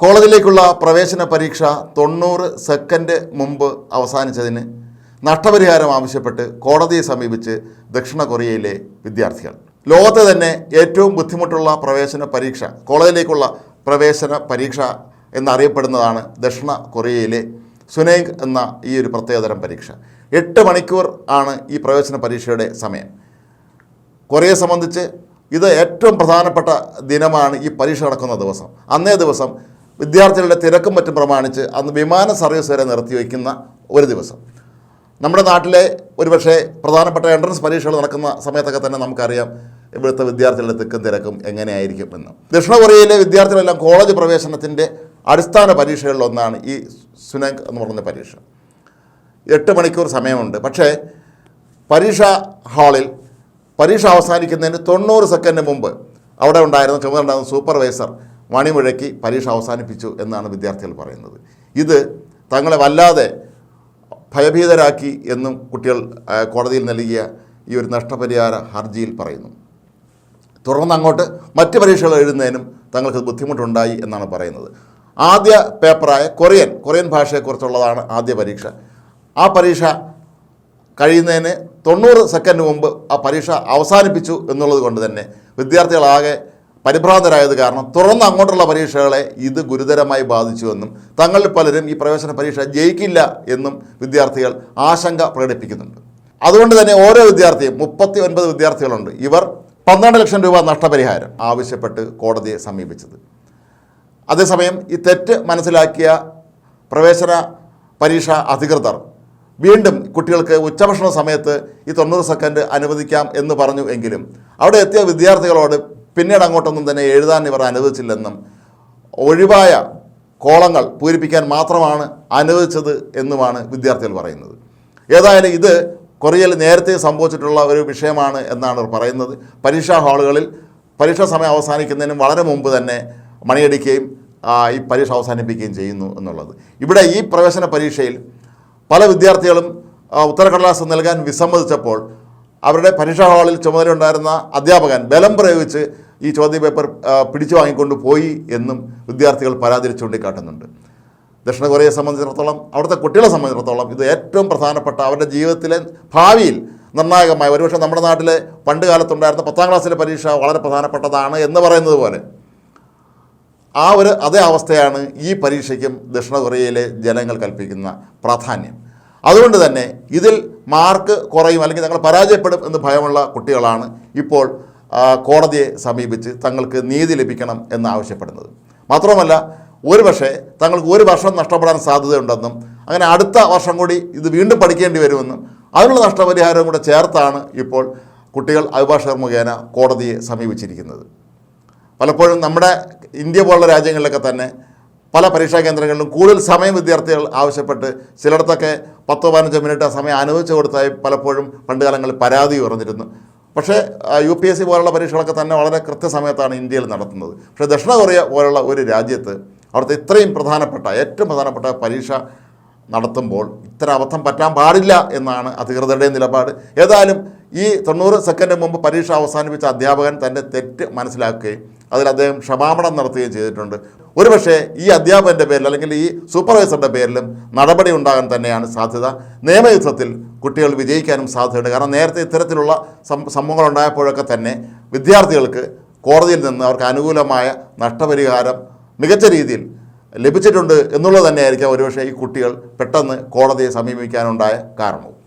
കോളേജിലേക്കുള്ള പ്രവേശന പരീക്ഷ തൊണ്ണൂറ് സെക്കൻഡ് മുമ്പ് അവസാനിച്ചതിന് നഷ്ടപരിഹാരം ആവശ്യപ്പെട്ട് കോടതിയെ സമീപിച്ച് ദക്ഷിണ കൊറിയയിലെ വിദ്യാർത്ഥികൾ. ലോകത്തെ തന്നെ ഏറ്റവും ബുദ്ധിമുട്ടുള്ള പ്രവേശന പരീക്ഷ കോളേജിലേക്കുള്ള പ്രവേശന പരീക്ഷ എന്നറിയപ്പെടുന്നതാണ് ദക്ഷിണ കൊറിയയിലെ സുനേങ് എന്ന ഈ ഒരു പ്രത്യേകതരം പരീക്ഷ. എട്ട് മണിക്കൂർ ആണ് ഈ പ്രവേശന പരീക്ഷയുടെ സമയം. കൊറിയയെ സംബന്ധിച്ച് ഇത് ഏറ്റവും പ്രധാനപ്പെട്ട ദിനമാണ് ഈ പരീക്ഷ നടക്കുന്ന ദിവസം. അന്നേ ദിവസം വിദ്യാർത്ഥികളുടെ തിരക്കും മറ്റും പ്രമാണിച്ച് അന്ന് വിമാന സർവീസ് വരെ നിർത്തിവെക്കുന്ന ഒരു ദിവസം. നമ്മുടെ നാട്ടിലെ ഒരുപക്ഷെ പ്രധാനപ്പെട്ട എൻട്രൻസ് പരീക്ഷകൾ നടക്കുന്ന സമയത്തൊക്കെ തന്നെ നമുക്കറിയാം ഇവിടുത്തെ വിദ്യാർത്ഥികളുടെ തിക്കും തിരക്കും എങ്ങനെയായിരിക്കും എന്ന്. ദക്ഷിണ കൊറിയയിലെ വിദ്യാർത്ഥികളെല്ലാം കോളേജ് പ്രവേശനത്തിന്റെ അടിസ്ഥാന പരീക്ഷകളിലൊന്നാണ് ഈ സുനങ് എന്ന് പറയുന്ന പരീക്ഷ. എട്ട് മണിക്കൂർ സമയമുണ്ട്. പക്ഷേ പരീക്ഷാ ഹാളിൽ പരീക്ഷ അവസാനിക്കുന്നതിന് തൊണ്ണൂറ് സെക്കൻഡ് മുമ്പ് അവിടെ ഉണ്ടായിരുന്ന ചുമതല ഉണ്ടായിരുന്ന സൂപ്പർവൈസർ മണിമുഴക്കി പരീക്ഷ അവസാനിപ്പിച്ചു എന്നാണ് വിദ്യാർത്ഥികൾ പറയുന്നത്. ഇത് തങ്ങളെ വല്ലാതെ ഭയഭീതരാക്കി എന്നും കുട്ടികൾ കോടതിയിൽ നൽകിയ ഈ ഒരു നഷ്ടപരിഹാര ഹർജിയിൽ പറയുന്നു. തുടർന്ന് അങ്ങോട്ട് മറ്റ് പരീക്ഷകൾ എഴുതുന്നതിനും തങ്ങൾക്ക് ബുദ്ധിമുട്ടുണ്ടായി എന്നാണ് പറയുന്നത്. ആദ്യ പേപ്പറായ കൊറിയൻ കൊറിയൻ ഭാഷയെക്കുറിച്ചുള്ളതാണ് ആദ്യ പരീക്ഷ. ആ പരീക്ഷ കഴിയുന്നതിന് തൊണ്ണൂറ് സെക്കൻഡ് മുമ്പ് ആ പരീക്ഷ അവസാനിപ്പിച്ചു എന്നുള്ളത് കൊണ്ട് തന്നെ വിദ്യാർത്ഥികളാകെ പരിഭ്രാന്തരായത് കാരണം തുറന്ന് അങ്ങോട്ടുള്ള പരീക്ഷകളെ ഇത് ഗുരുതരമായി ബാധിച്ചുവെന്നും തങ്ങളിൽ പലരും ഈ പ്രവേശന പരീക്ഷ ജയിക്കില്ല എന്നും വിദ്യാർത്ഥികൾ ആശങ്ക പ്രകടിപ്പിക്കുന്നുണ്ട്. അതുകൊണ്ട് തന്നെ ഓരോ വിദ്യാർത്ഥിയും മുപ്പത്തി ഒൻപത് വിദ്യാർത്ഥികളുണ്ട്. ഇവർ പന്ത്രണ്ട് ലക്ഷം രൂപ നഷ്ടപരിഹാരം ആവശ്യപ്പെട്ട് കോടതിയെ സമീപിച്ചത്. അതേസമയം ഈ തെറ്റ് മനസ്സിലാക്കിയ പ്രവേശന പരീക്ഷ അധികൃതർ വീണ്ടും കുട്ടികൾക്ക് ഉച്ചഭക്ഷണ സമയത്ത് ഈ തൊണ്ണൂറ് സെക്കൻഡ് അനുവദിക്കാം എന്ന് പറഞ്ഞു എങ്കിലും അവിടെ എത്തിയ വിദ്യാർത്ഥികളോട് പിന്നീട് അങ്ങോട്ടൊന്നും തന്നെ എഴുതാൻ ഇവർ അനുവദിച്ചില്ലെന്നും ഒഴിവായ കോളങ്ങൾ പൂരിപ്പിക്കാൻ മാത്രമാണ് അനുവദിച്ചത് എന്നുമാണ് വിദ്യാർത്ഥികൾ പറയുന്നത്. ഏതായാലും ഇത് കൊറിയയിൽ നേരത്തെ സംഭവിച്ചിട്ടുള്ള ഒരു വിഷയമാണ് എന്നാണ് പറയുന്നത്. പരീക്ഷാ ഹാളുകളിൽ പരീക്ഷാ സമയം അവസാനിക്കുന്നതിനും വളരെ മുമ്പ് തന്നെ മണിയടിക്കുകയും ഈ പരീക്ഷ അവസാനിപ്പിക്കുകയും ചെയ്യുന്നു എന്നുള്ളത്. ഇവിടെ ഈ പ്രവേശന പരീക്ഷയിൽ പല വിദ്യാർത്ഥികളും ഉത്തരക്കടലാസ് നൽകാൻ വിസമ്മതിച്ചപ്പോൾ അവരുടെ പരീക്ഷാ ഹാളിൽ ചുമതലയുണ്ടായിരുന്ന അധ്യാപകൻ ബലം പ്രയോഗിച്ച് ഈ ചോദ്യപേപ്പർ പേപ്പർ പിടിച്ചു വാങ്ങിക്കൊണ്ട് പോയി എന്നും വിദ്യാർത്ഥികൾ പരാതിയിൽ ചൂണ്ടിക്കാട്ടുന്നുണ്ട്. ദക്ഷിണ കൊറിയയെ സംബന്ധിച്ചിടത്തോളം അവിടുത്തെ കുട്ടികളെ സംബന്ധിച്ചിടത്തോളം ഇത് ഏറ്റവും പ്രധാനപ്പെട്ട അവരുടെ ജീവിതത്തിലെ ഭാവിയിൽ നിർണായകമായ ഒരുപക്ഷെ നമ്മുടെ നാട്ടിലെ പണ്ട് കാലത്തുണ്ടായിരുന്ന പത്താം ക്ലാസ്സിലെ പരീക്ഷ വളരെ പ്രധാനപ്പെട്ടതാണ് എന്ന് പറയുന്നത് പോലെ ആ ഒരു അതേ അവസ്ഥയാണ് ഈ പരീക്ഷയ്ക്കും ദക്ഷിണ കൊറിയയിലെ ജനങ്ങൾ കൽപ്പിക്കുന്ന പ്രാധാന്യം. അതുകൊണ്ട് തന്നെ ഇതിൽ മാർക്ക് കുറയും അല്ലെങ്കിൽ ഞങ്ങൾ പരാജയപ്പെടും എന്ന് ഭയമുള്ള കുട്ടികളാണ് ഇപ്പോൾ കോടതിയെ സമീപിച്ച് തങ്ങൾക്ക് നീതി ലഭിക്കണം എന്ന് ആവശ്യപ്പെടുന്നത് മാത്രമല്ല ഒരു പക്ഷേ തങ്ങൾക്ക് ഒരു വർഷം നഷ്ടപ്പെടാൻ സാധ്യതയുണ്ടെന്നും അങ്ങനെ അടുത്ത വർഷം കൂടി ഇത് വീണ്ടും പഠിക്കേണ്ടി വരുമെന്നും അതിനുള്ള നഷ്ടപരിഹാരവും കൂടെ ചേർത്താണ് ഇപ്പോൾ കുട്ടികൾ അഭിഭാഷകർ മുഖേന കോടതിയെ സമീപിച്ചിരിക്കുന്നത്. പലപ്പോഴും നമ്മുടെ ഇന്ത്യ പോലുള്ള രാജ്യങ്ങളിലൊക്കെ തന്നെ പല പരീക്ഷാ കേന്ദ്രങ്ങളിലും കൂടുതൽ സമയം വിദ്യാർത്ഥികൾ ആവശ്യപ്പെട്ട് ചിലയിടത്തൊക്കെ പത്തോ പതിനഞ്ചോ മിനിറ്റ് സമയം അനുവദിച്ചു കൊടുത്തായി പലപ്പോഴും പണ്ട് കാലങ്ങളിൽ പരാതി ഉയർന്നിരുന്നു. പക്ഷേ യു പി എസ് സി പോലുള്ള പരീക്ഷകളൊക്കെ തന്നെ വളരെ കൃത്യസമയത്താണ് ഇന്ത്യയിൽ നടത്തുന്നത്. പക്ഷേ ദക്ഷിണ കൊറിയ പോലുള്ള ഒരു രാജ്യത്ത് അവിടുത്തെ ഇത്രയും പ്രധാനപ്പെട്ട ഏറ്റവും പ്രധാനപ്പെട്ട പരീക്ഷ നടത്തുമ്പോൾ ഇത്തരം അബദ്ധം പറ്റാൻ പാടില്ല എന്നാണ് അധികൃതരുടെ നിലപാട്. ഏതായാലും ഈ തൊണ്ണൂറ് സെക്കൻഡ് മുമ്പ് പരീക്ഷ അവസാനിപ്പിച്ച അധ്യാപകൻ തന്റെ തെറ്റ് മനസ്സിലാക്കുകയും അതിൽ അദ്ദേഹം ക്ഷമാപണം നടത്തുകയും ചെയ്തിട്ടുണ്ട്. ഒരുപക്ഷെ ഈ അധ്യാപകന്റെ പേരിൽ അല്ലെങ്കിൽ ഈ സൂപ്പർവൈസറുടെ പേരിലും നടപടി ഉണ്ടാകാൻ തന്നെയാണ് സാധ്യത. നിയമയുദ്ധത്തിൽ കുട്ടികൾ വിജയിക്കാനും സാധ്യതയുണ്ട്. കാരണം നേരത്തെ ഇത്തരത്തിലുള്ള സംഭവങ്ങൾ ഉണ്ടായപ്പോഴൊക്കെ തന്നെ വിദ്യാർത്ഥികൾക്ക് കോടതിയിൽ നിന്ന് അവർക്ക് അനുകൂലമായ നഷ്ടപരിഹാരം മികച്ച രീതിയിൽ ലഭിച്ചിട്ടുണ്ട് എന്നുള്ളത് തന്നെയായിരിക്കാം ഒരുപക്ഷെ ഈ കുട്ടികൾ പെട്ടെന്ന് കോടതിയെ സമീപിക്കാനുണ്ടായ കാരണവും.